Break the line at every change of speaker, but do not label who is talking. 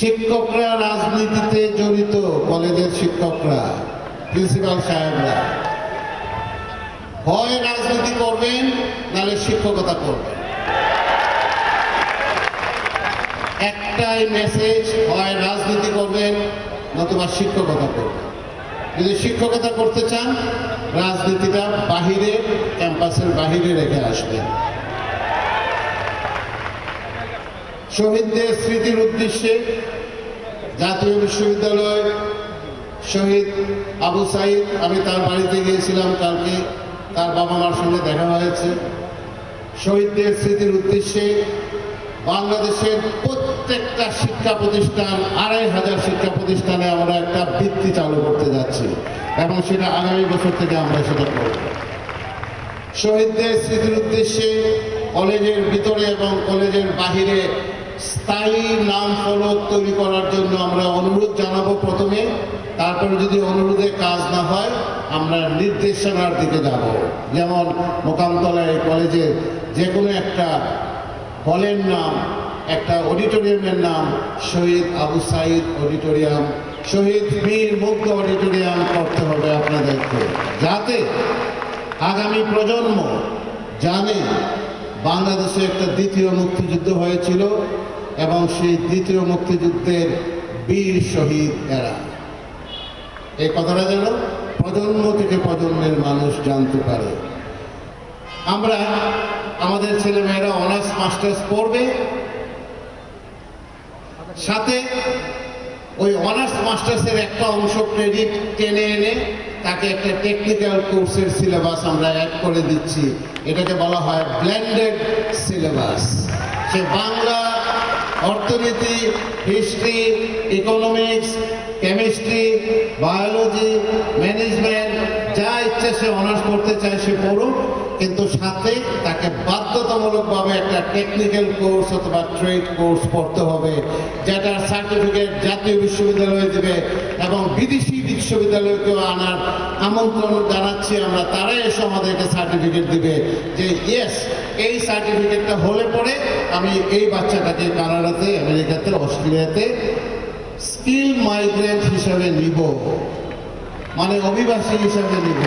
শিক্ষকরা রাজনীতিতে জড়িত কলেজের শিক্ষকরা, প্রিন্সিপাল সাহেবরা। হয় রাজনীতি করবেন নাহলে শিক্ষকতা করবেন। একটাই মেসেজ হয় রাজনীতি করবেন, নতুবা শিক্ষকতা করবেন। যদি শিক্ষকতা করতে চান, রাজনীতিটা বাহিরে, ক্যাম্পাসের বাহিরে রেখে আসবেন। শহীদদের স্মৃতির উদ্দেশ্যে জাতীয় বিশ্ববিদ্যালয় শহীদ আবু সাইদ, আমি তার বাড়িতে গিয়েছিলাম কালকে, তার বাবা মার সঙ্গে দেখা হয়েছে। শহীদদের স্মৃতির উদ্দেশ্যে বাংলাদেশের প্রত্যেকটা শিক্ষা প্রতিষ্ঠান, আড়াই হাজার শিক্ষা প্রতিষ্ঠানে আমরা একটা বৃত্তি চালু করতে যাচ্ছি এবং সেটা আগামী বছর থেকে আমরা সেটা করব। শহীদদের স্মৃতির উদ্দেশ্যে কলেজের ভিতরে এবং কলেজের বাহিরে স্থায়ী নাম ফলক তৈরি করার জন্য আমরা অনুরোধ জানাব প্রথমে। তারপরে যদি অনুরোধে কাজ না হয়, আমরা নির্দেশনার দিকে যাব। যেমন মোকামতলায় কলেজে যে কোনো একটা হলের নাম, একটা অডিটোরিয়ামের নাম, শহীদ আবু সাইদ অডিটোরিয়াম, শহীদ বীর মুগ্ধ অডিটোরিয়াম করতে হবে আপনাদেরকে। যাতে আগামী প্রজন্ম জানে বাংলাদেশে একটা দ্বিতীয় মুক্তিযুদ্ধ হয়েছিল। এবং সেই দ্বিতীয় মুক্তিযুদ্ধের বীর শহীদ এরা। এই কথাটা যেন প্রজন্ম থেকে প্রজন্মের মানুষ জানতে পারে। আমরা, আমাদের ছেলেমেয়েরা অনার্স, মাস্টার্স পড়বে, সাথে ওই অনার্স, মাস্টার্সের একটা অংশ ক্রেডিট টেনে এনে তাকে একটা টেকনিক্যাল কোর্সের সিলেবাস আমরা অ্যাড করে দিচ্ছি। এটাকে বলা হয় ব্ল্যান্ডেড সিলেবাস সে বাংলা অর্থনীতি history economics chemistry biology management যা ইচ্ছে সে অনার্স করতে চায় সে পড়ুক। কিন্তু সাথে তাকে বাধ্যতামূলকভাবে একটা টেকনিক্যাল কোর্স অথবা ট্রেড কোর্স পড়তে হবে, যেটার সার্টিফিকেট জাতীয় বিশ্ববিদ্যালয়ে দেবে এবং বিদেশি বিশ্ববিদ্যালয়কেও আনার আমন্ত্রণ জানাচ্ছি আমরা, তারাই এসে আমাদেরকে সার্টিফিকেট দিবে যে ইয়েস এই সার্টিফিকেটটা হলে পরে আমি এই বাচ্চাটাকে কানাডাতে, আমেরিকাতে, অস্ট্রেলিয়াতে স্কিল মাইগ্রেন্ট হিসাবে নিব। মানে অভিবাসী হিসাবে নিব।